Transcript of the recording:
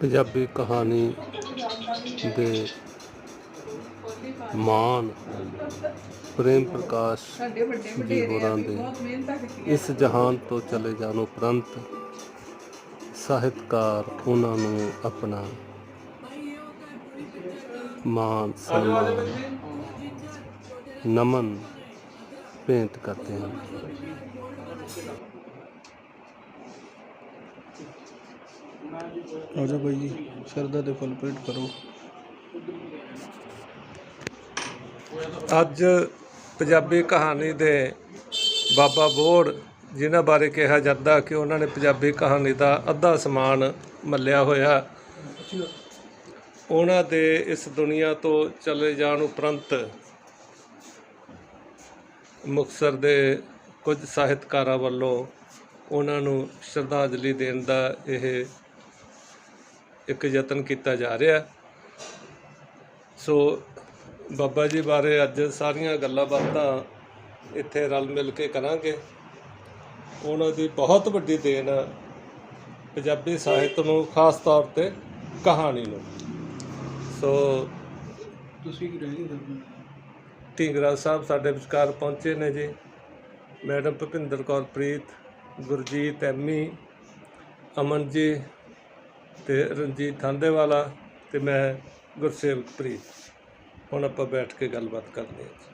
ਪੰਜਾਬੀ ਕਹਾਣੀ ਦੇ ਮਾਨ ਪ੍ਰੇਮ ਪ੍ਰਕਾਸ਼ ਸਾਡੇ ਵੱਡੇ ਜੀ ਹੋਰਾਂ ਦੇ ਬਹੁਤ ਮਿਹਨਤਾਂ ਕੀਤੀਆਂ ਇਸ ਜਹਾਨ ਤੋਂ ਚਲੇ ਜਾਣ ਉਪਰੰਤ ਸਾਹਿਤਕਾਰ ਉਹਨਾਂ ਨੂੰ ਆਪਣਾ ਮਾਨ ਸਨਮਾਨ ਨਮਨ ਭੇਂਟ ਕਰਦੇ ਹਨ। ਆ ਜਾ ਬਾਈ ਜੀ ਸ਼ਰਧਾ ਦੇ ਫੁੱਲ ਭੇਟ ਕਰੋ। ਅੱਜ ਪੰਜਾਬੀ ਕਹਾਣੀ ਦੇ ਬਾਬਾ ਬੋੜ ਜਿਨ੍ਹਾਂ ਬਾਰੇ ਕਿਹਾ ਜਾਂਦਾ ਕਿ ਉਹਨਾਂ ਨੇ ਪੰਜਾਬੀ ਕਹਾਣੀ ਦਾ ਅੱਧਾ ਸਮਾਨ ਮੱਲਿਆ ਹੋਇਆ। ਉਹਨਾਂ ਦੇ ਇਸ ਦੁਨੀਆ ਤੋਂ ਚਲੇ ਜਾਣ ਉਪਰੰਤ ਮੁਕਤਸਰ ਦੇ ਕੁਝ ਸਾਹਿਤਕਾਰਾਂ ਵੱਲੋਂ ਉਹਨਾਂ ਨੂੰ ਸ਼ਰਧਾਂਜਲੀ ਦੇਣ ਦਾ ਇਹ ਇੱਕ ਯਤਨ ਕੀਤਾ ਜਾ ਰਿਹਾ। ਸੋ ਬਾਬਾ ਜੀ ਬਾਰੇ ਅੱਜ ਸਾਰੀਆਂ ਗੱਲਾਂ ਬਾਤਾਂ ਇੱਥੇ ਰਲ ਮਿਲ ਕੇ ਕਰਾਂਗੇ। ਉਹਨਾਂ ਦੀ ਬਹੁਤ ਵੱਡੀ ਦੇਣ ਪੰਜਾਬੀ ਸਾਹਿਤ ਨੂੰ ਖਾਸ ਤੌਰ ਤੇ ਕਹਾਣੀ ਨੂੰ। ਸੋ ਤੁਸੀਂ ਕੀ ਰਹਿ ਗਏ ਢੀਂਗਰਾ ਸਾਹਿਬ ਸਾਡੇ ਵਿਚਕਾਰ ਪਹੁੰਚੇ ਨੇ ਜੀ। ਮੈਡਮ ਭੁਪਿੰਦਰ ਕੌਰ ਪ੍ਰੀਤ ਗੁਰਜੀਤ ਐਮੀ ਅਮਨ ਜੀ ਤੇ ਰਣਜੀਤ ਥਾਂਦੇਵਾਲਾ ਤੇ ਮੈਂ ਗੁਰਸੇਵਕ ਪ੍ਰੀਤ। ਹੁਣ ਆਪਾਂ ਬੈਠ ਕੇ ਗੱਲਬਾਤ ਕਰਦੇ ਹਾਂ